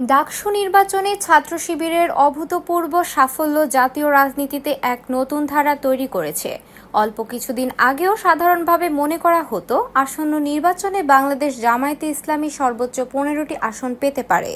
ডাকসু নির্বাচনে ছাত্র শিবিরের অভূতপূর্ব সাফল্য জাতীয় রাজনীতিতে এক নতুন ধারা তৈরি করেছে। অল্প কিছুদিন আগেও সাধারণভাবে মনে করা হতো, আসন্ন নির্বাচনে বাংলাদেশ জামায়াতে ইসলামী সর্বোচ্চ পনেরোটি আসন পেতে পারে।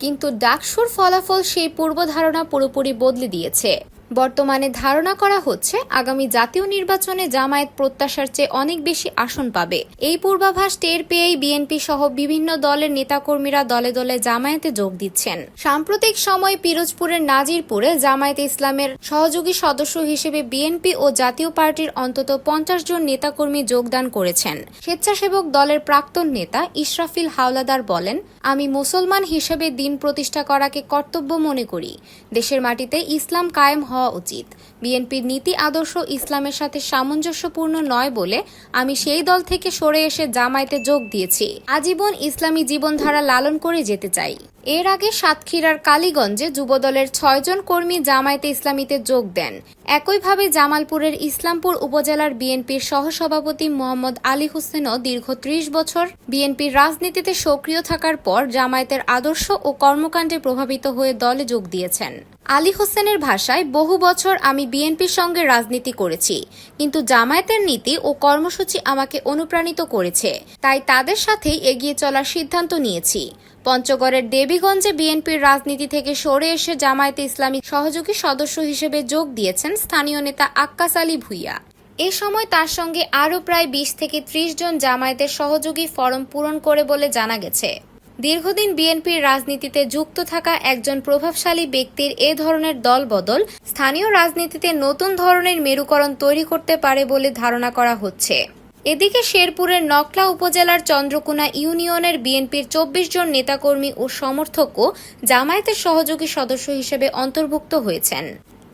কিন্তু ডাকসুর ফলাফল সেই পূর্ব ধারণা পুরোপুরি বদলে দিয়েছে। বর্তমানে ধারণা করা হচ্ছে আগামী জাতীয় নির্বাচনে জামায়াত প্রত্যাশার চেয়ে অনেক বেশি আসন পাবে। এই পূর্বাভাস টের পেয়েই বিএনপি সহ বিভিন্ন দলের নেতাকর্মীরা দলে দলে জামায়াতে যোগ দিচ্ছেন। সাম্প্রতিক সময়ে পিরোজপুরের নাজিরপুরে জামায়াতে ইসলামের সহযোগী সদস্য হিসেবে বিএনপি ও জাতীয় পার্টির অন্তত পঞ্চাশ জন নেতাকর্মী যোগদান করেছেন। স্বেচ্ছাসেবক দলের প্রাক্তন নেতা ইশরাফিল হাওলাদার বলেন, আমি মুসলমান হিসেবে দিন প্রতিষ্ঠা করাকে কর্তব্য মনে করি। দেশের মাটিতে ইসলাম কায়েম হওয়া উচিত। বিএনপির নীতি আদর্শ ইসলামের সাথে সামঞ্জস্যপূর্ণ নয় বলে আমি সেই দল থেকে সরে এসে জামায়াতে যোগ দিয়েছি। আজীবন ইসলামী জীবনধারা লালন করে যেতে চাই। এর আগে সাতক্ষীরার কালীগঞ্জে যুবদলের ছয়জন কর্মী জামায়াতে ইসলামীতে যোগ দেন। একইভাবে জামালপুরের ইসলামপুর উপজেলার বিএনপির সহসভাপতি মোহাম্মদ আলী হোসেনও দীর্ঘ ত্রিশ বছর বিএনপির রাজনীতিতে সক্রিয় থাকার পর জামায়াতের আদর্শ ও কর্মকাণ্ডে প্রভাবিত হয়ে দলে যোগ দিয়েছেন। আলী হোসেনের ভাষায় বহু বছর আমি বিএনপির সঙ্গে রাজনীতি করেছি, কিন্তু জামায়াতের নীতি ও কর্মসূচি আমাকে অনুপ্রাণিত করেছে। তাই তাদের সাথেই এগিয়ে চলার সিদ্ধান্ত নিয়েছি। পঞ্চগড়ের দেবীগঞ্জে বিএনপির রাজনীতি থেকে সরে এসে জামায়াতে ইসলামী সহযোগী সদস্য হিসেবে যোগ দিয়েছেন স্থানীয় নেতা আক্কাস আলী ভুইয়া। এ সময় তার সঙ্গে আরও প্রায় বিশ থেকে ত্রিশ জন জামায়াতের সহযোগী ফরম পূরণ করে বলে জানা গেছে। দীর্ঘদিন বিএনপির রাজনীতিতে যুক্ত থাকা একজন প্রভাবশালী ব্যক্তির এ ধরনের দলবদল স্থানীয় রাজনীতিতে নতুন ধরনের মেরুকরণ তৈরি করতে পারে বলে ধারণা করা হচ্ছে। এদিকে শেরপুরের নকলা উপজেলার চন্দ্রকোনা ইউনিয়নের বিএনপির চব্বিশ জন নেতাকর্মী ও সমর্থকও জামায়াতের সহযোগী সদস্য হিসেবে অন্তর্ভুক্ত হয়েছেন।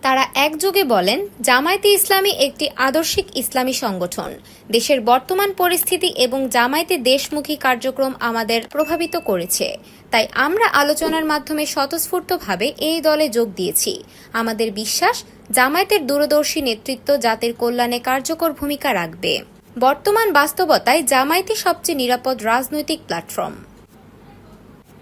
তারা একযোগে বলেন, জামায়াতে ইসলামী একটি আদর্শিক ইসলামী সংগঠন। দেশের বর্তমান পরিস্থিতি এবং জামায়াতে দেশমুখী কার্যক্রম আমাদের প্রভাবিত করেছে। তাই আমরা আলোচনার মাধ্যমে স্বতঃস্ফূর্তভাবে এই দলে যোগ দিয়েছি। আমাদের বিশ্বাস, জামায়াতের দূরদর্শী নেতৃত্ব জাতির কল্যাণে কার্যকর ভূমিকা রাখবে। বর্তমান বাস্তবতায় জামায়াতই সবচেয়ে নিরাপদ রাজনৈতিক প্ল্যাটফর্ম।